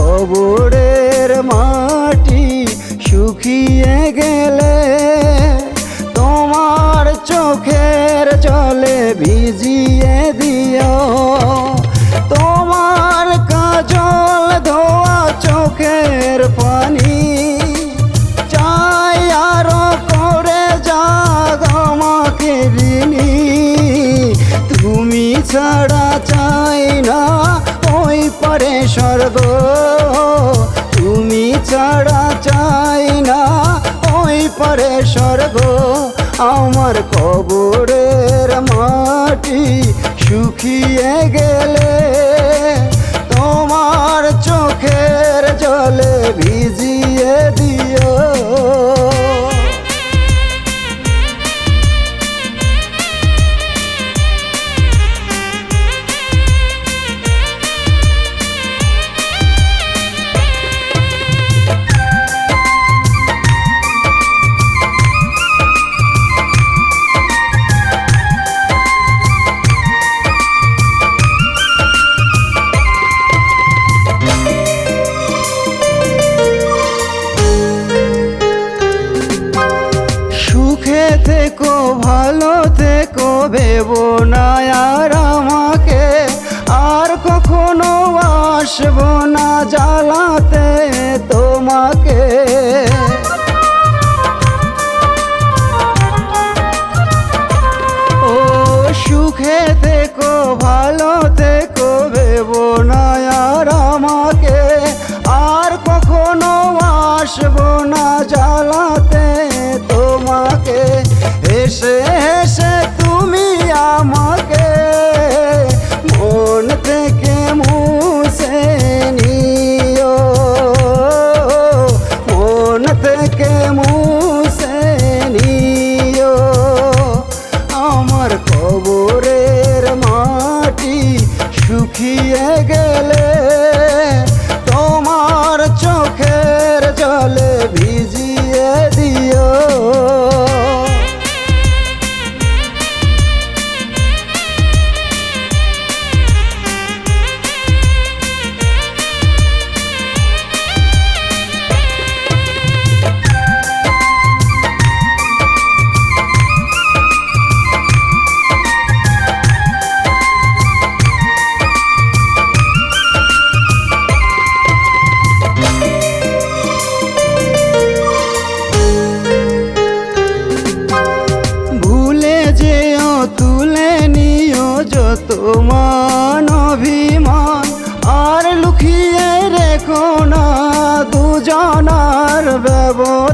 কবরের মাটি শুকিয়ে গেলে তোমার চোখের জলে ভিজিয়ে দিও। তোমার কাজল ধোয়া চোখের পানি চাই আরও করে যাগ আমাকে ঋণী তুমি ছাড়া চাই না ওই পারে স্বর্গ তুমি ছাড়া চাই না, ওই পারে স্বর্গ। আমার কবরের মাটি শুকিয়ে গেলে কখনো আসব না জ্বালাতে তো। শুকিয়ে গেলে মানার ব্যবহার।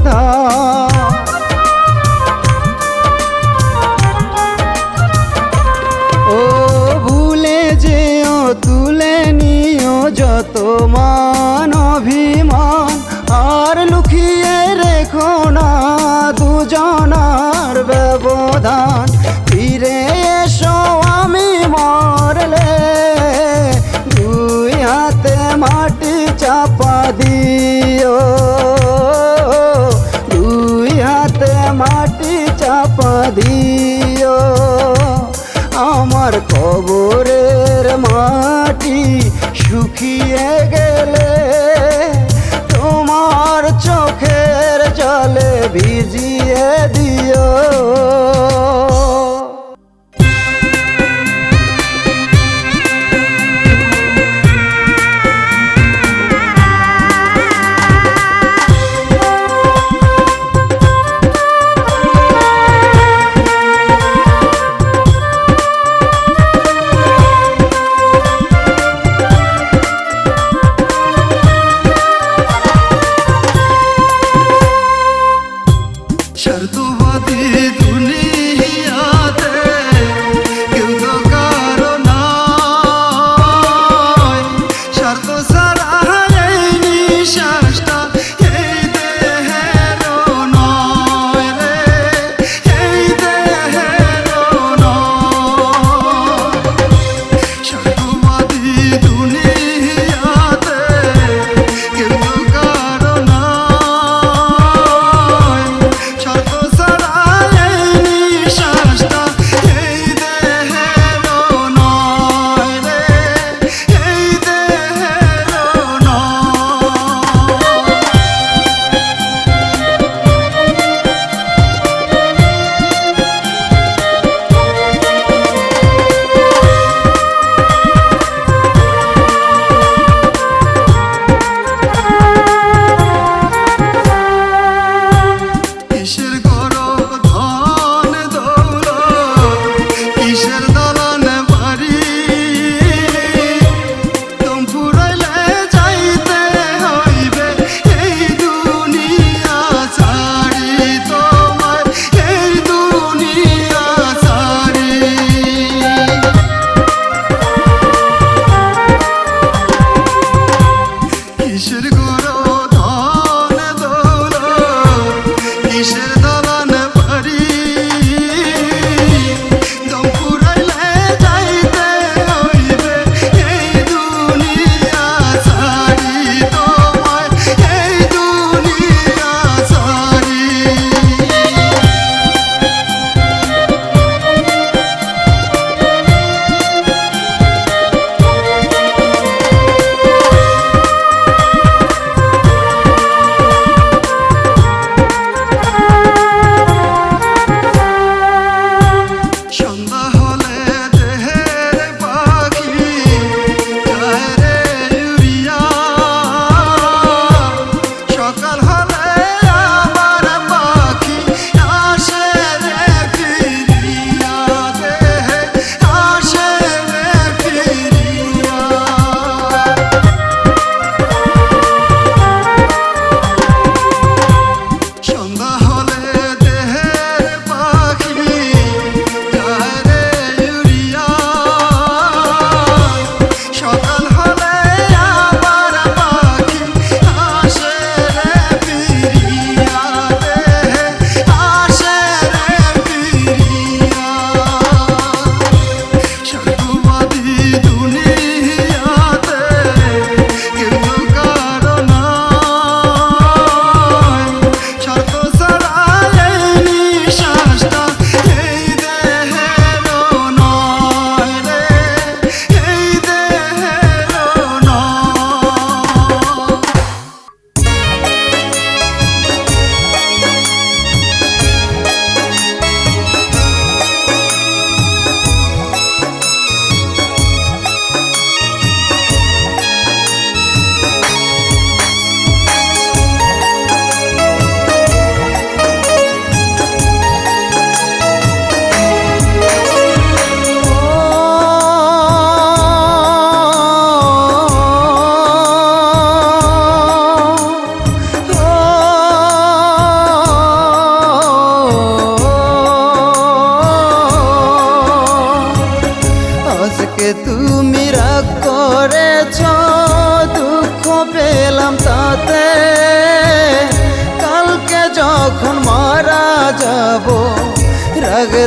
আমার কবরের মাটি শুকিয়ে গেলে তোমার চোখের জলে ভিজিয়ে দিও।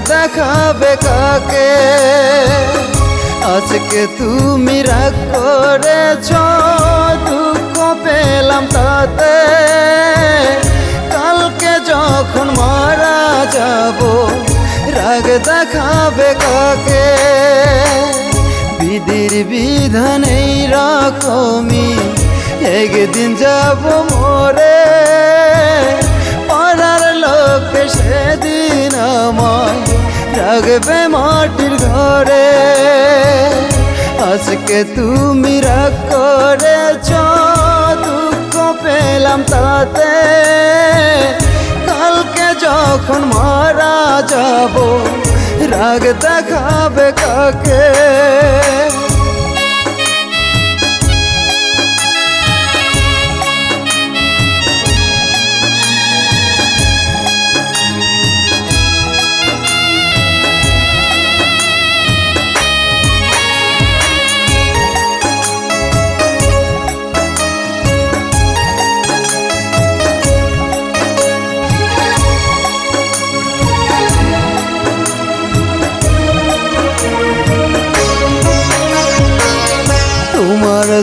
দেখাবে কাকে? আজকে তুমি রাগ করেছ, দুঃখ পেলাম তাতে। কালকে যখন মারা যাব, রাগ দেখাবে কাকে? বিধির বিধান এই রকমই একদিন যাব মরে। পাড়ার লোক সেদিন আমায় রাখবে মাটির ঘরে। আজকে তুমি রাগ করেছ, দুঃখ পেলাম তাতে। কালকে যখন মারা যাব, রাগ দেখাবে কাকে?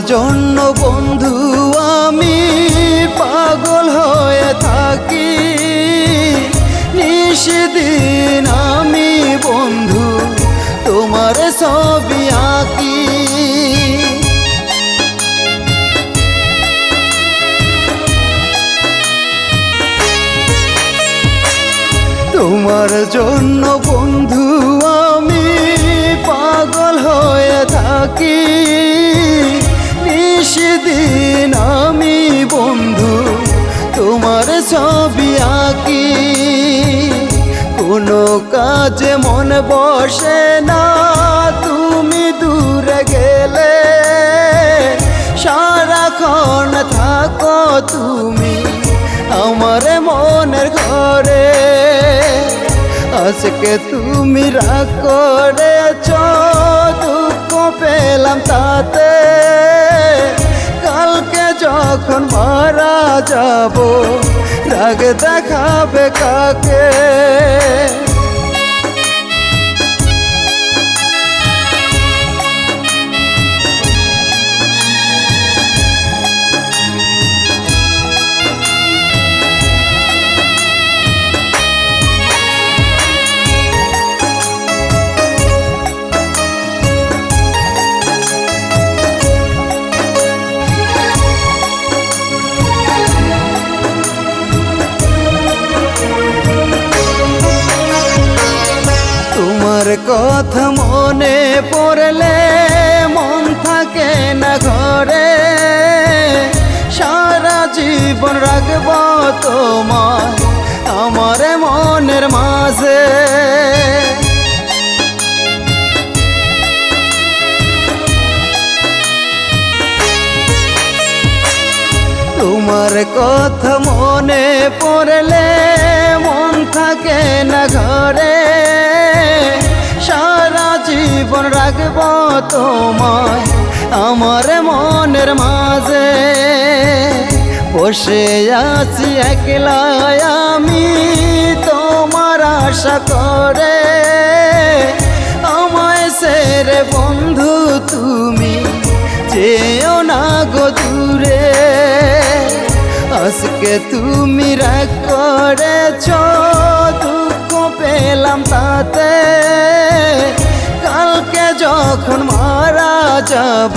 জন্য কাজে মন বসে না, তুমি দূরে গেলে সারাক্ষণ থাকো তুমি আমার মনের ঘরে। আজকে তুমি রাগ করেছ পেলাম তাতে। কালকে যখন মারা যাব, রাগ দেখাবে কাকে? তোমার কথা মনে পড়লে মন থাকে না ঘরে। সারা জীবন রাখব তোমায় আমার মনের মাঝে। বসে আছি একলা আমি তোমার আশা করে। আমায় সেরে বন্ধু তুমি যেও না গো দূরে। আজকে তুমি রাগ করেছ, দুঃখ পেলাম তাতে। কালকে যখন মারা যাব,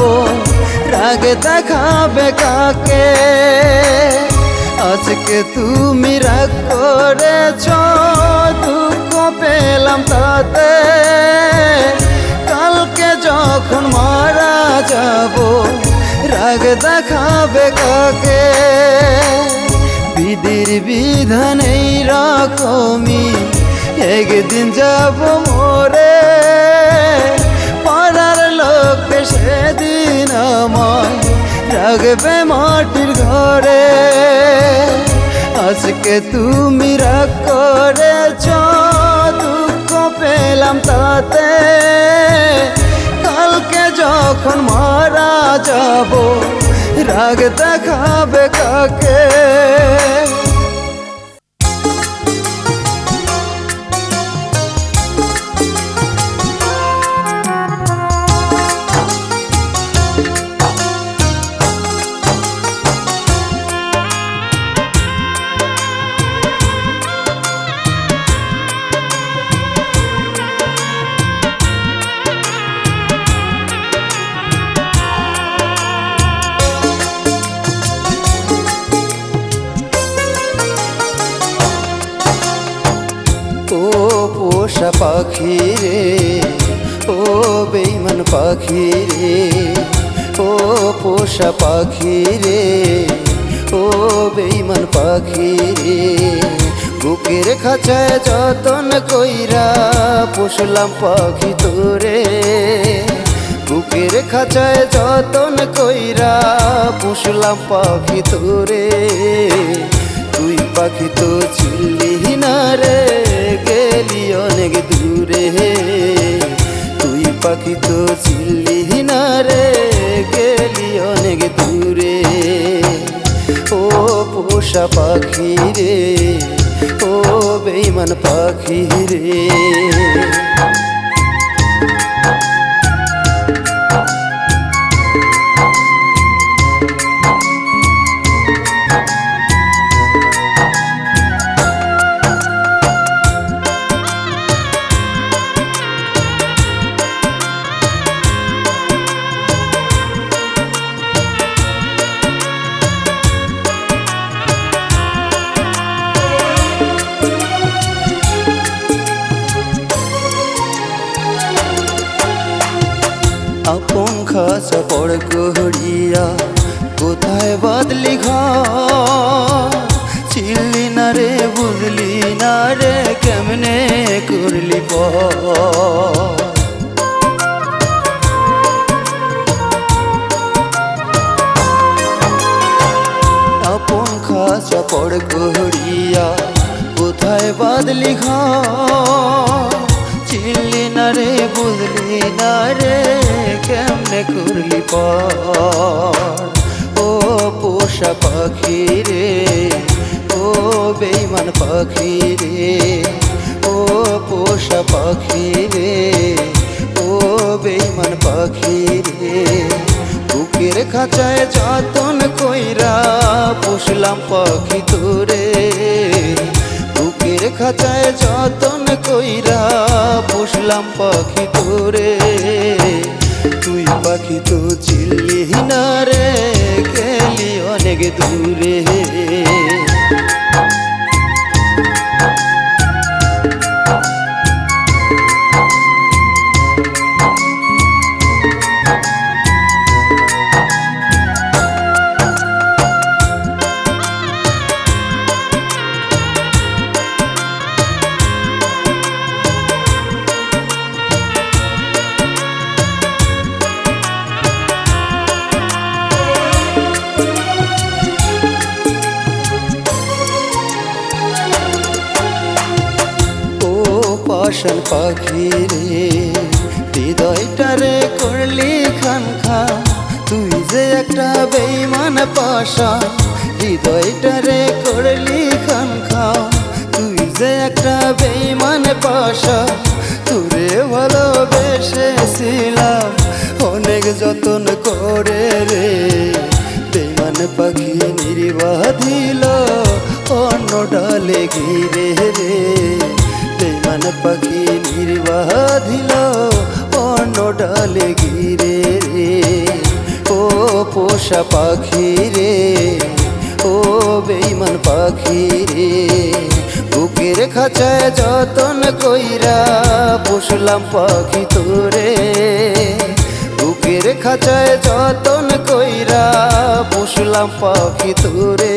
রাগ দেখাবে কাকে? আজকে তুমি রাগ করেছ, দুঃখ পেলাম তাতে। কালকে যখন মারা যাব রাগ দেখাবে কাকে? বিধির বিধান এই রকমই একদিন যাব মোরে, পাড়ার লোক সেদিন আমায় রাখবে মাটির ঘরে। আজকে তুমি রাগ করেছ, দুঃখ পেলাম তাতে। কালকে যখন মারা যাব রাগ দেখাবে কাকে? পাখি রে, ও বেইমান পাখি রে, ও পোষা পাখি রে, ও বেইমান পাখি রে। বুকের খাঁচায় যতন কইরা পুষলাম পাখি তোরে, বুকের খাঁচায় যতন কইরা পুষলাম পাখি তোরে। পাখি তো ছিলি না রে, গেলি অনেক দূরে। তুই পাখি তো ছিলি না রে, গেলি অনেক দূরে। ও পোষা পাখি রে, ও বেইমান পাখি রে। চিল্লি না রে বুঝলি না রে, কেমনে করলি পর আপন খাসা কোথায় বাদলি ঘর? চিল্লি না রে বুঝলি না রে, কেমনে করলি পর ও পোষা পাখি রে বেইমান পাখি রে, ও পোষা পাখি রে, ও বেইমান পাখি রে। বুকের খাঁচায় যতন কইরা পুষলাম পাখি তোরে, বুকের খাঁচায় যতন কইরা পুষলাম পাখি তোরে। তুই পাখি তো চিল্লি না রে, গেলি অনেক দূরে। পাশান পাখি রে। হৃদয়টারে করলি খান খা তুই যে একটা বেইমান পাশা। হৃদয়টারে করলি খান খা তুই যে একটা বেইমান পাশা। তোরে ভালোবেসেছিলাম অনেক যতন করে রে। বেইমান পাখি নির্বাধিল অন্য ডালে ঘিরে। পাখি নির্বাধিল অন্য ডালে ঘিরে রে। ও পোষা পাখি রে, ও বেইমান পাখি রে। বুকের খাঁচায় যতন কইরা পুষলাম পাখি তোরে। বুকের খাঁচায় যতন কইরা পুষলাম পাখি তোরে।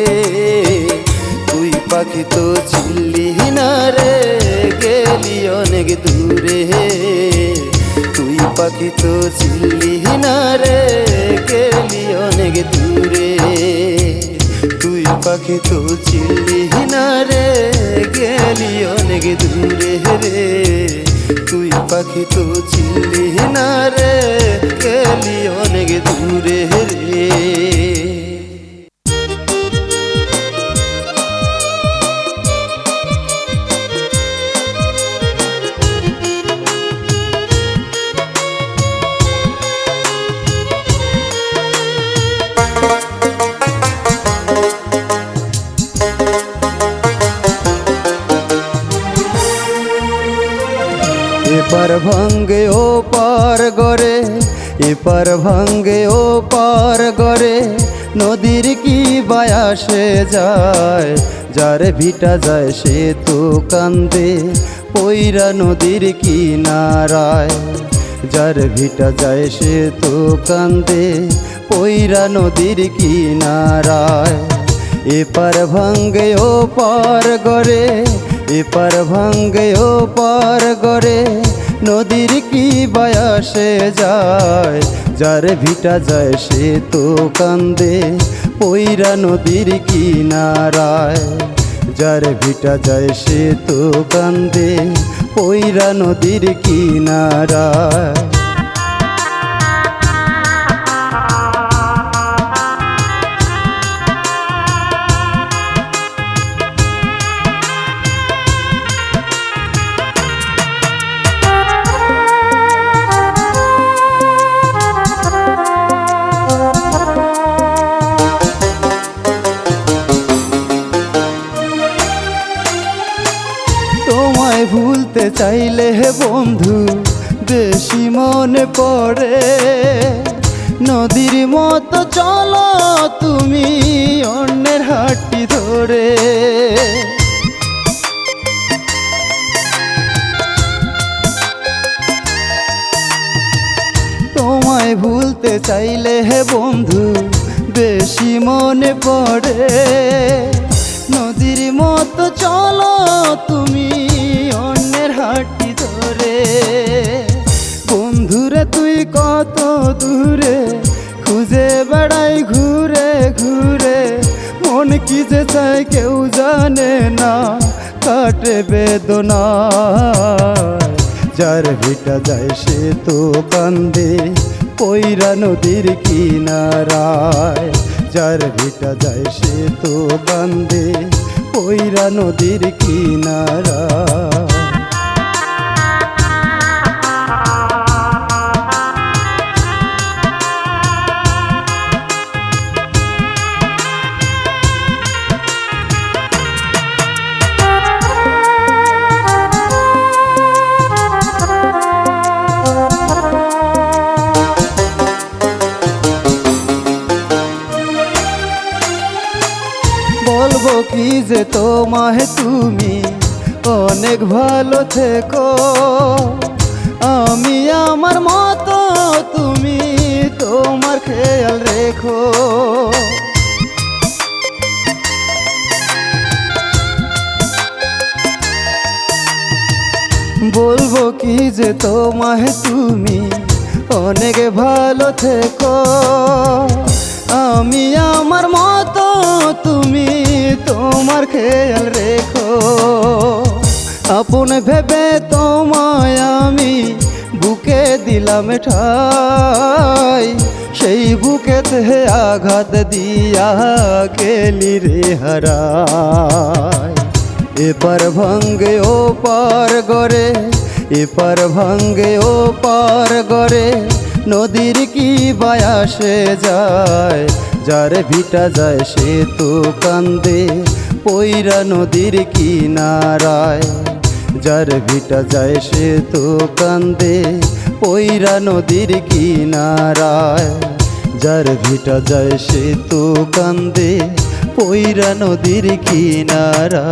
পাখি তো চিল্লি না রে, গেলি অনেক দূরে। তুই পাখি তো চিল্লি না রে, গেলি অনেক দূরে। তুই পাখি তো চিল্লি না রে, গেলি অনেক দূরে রে। তুই পাখি তো চিল্লি না রে, গেলি অনেক দূরে। নদীর কি বায়াসে যায়? যার ভিটা যায় সে তো কান্দে। পৈরা নদীর কিনারায়। যার ভিটা যায় সে তো কান্দে। পৈরা নদীর কিনারায়। এপার ভাঙ্গে ও পার গরে এপার ভাঙ্গে ও পার গরে নদীর কি বয়সে যায়? যার ভিটা যায় সে তো কান্দে পৈরা নদীর কিনারায়। যার ভিটা যায় সে তো কান্দে পৈরা নদীর কিনারায়। চাইলে হে বন্ধু, বেশি মনে পড়ে। নদীর মতো চলো তুমি অন্যের হাটটি ধরে। তোমায় ভুলতে চাইলে হে বন্ধু, বেশি মনে পড়ে। নদীর মতো চলো তুমি ধরে বন্ধুরে, তুই কত দূরে? খুঁজে বেড়াই ঘুরে ঘুরে। মন কি যে চায় কেউ জানে না, কাটে বেদনা। যার ভিটা যায় সে তো কান্দে পৈরা নদীর কিনারায়। যার ভিটা যায় সে তো কান্দে পৈরা নদীর কিনারায়। যে তোমায় তুমি অনেক ভালো থেকো। আমি আমার মতো তুমি তোমার খেয়াল রেখো। বলব কি যে তোমায় তুমি অনেক ভালো থেকো। আমি আমার মতো, তুমি তোমার খেয়াল রেখো। আপন ভেবে তোমায় আমি বুকে দিলাম ঠাই। সেই বুকেতে আঘাত দিয়া কেলি রে হারায় এপার ভাঙ্গে ও পার গরে এপার ভাঙ্গে ও পার গরে নদীর কি বায়াসে যায়? যার ভিটা যায় সে তো কান্দে পৈরা নদীর কিনারায়। যার ভিটা যায় সে তো কান্দে পৈরা নদীর কিনারায়। যার ভিটা যায় সে তো কান্দে পৈরা নদীর কিনারা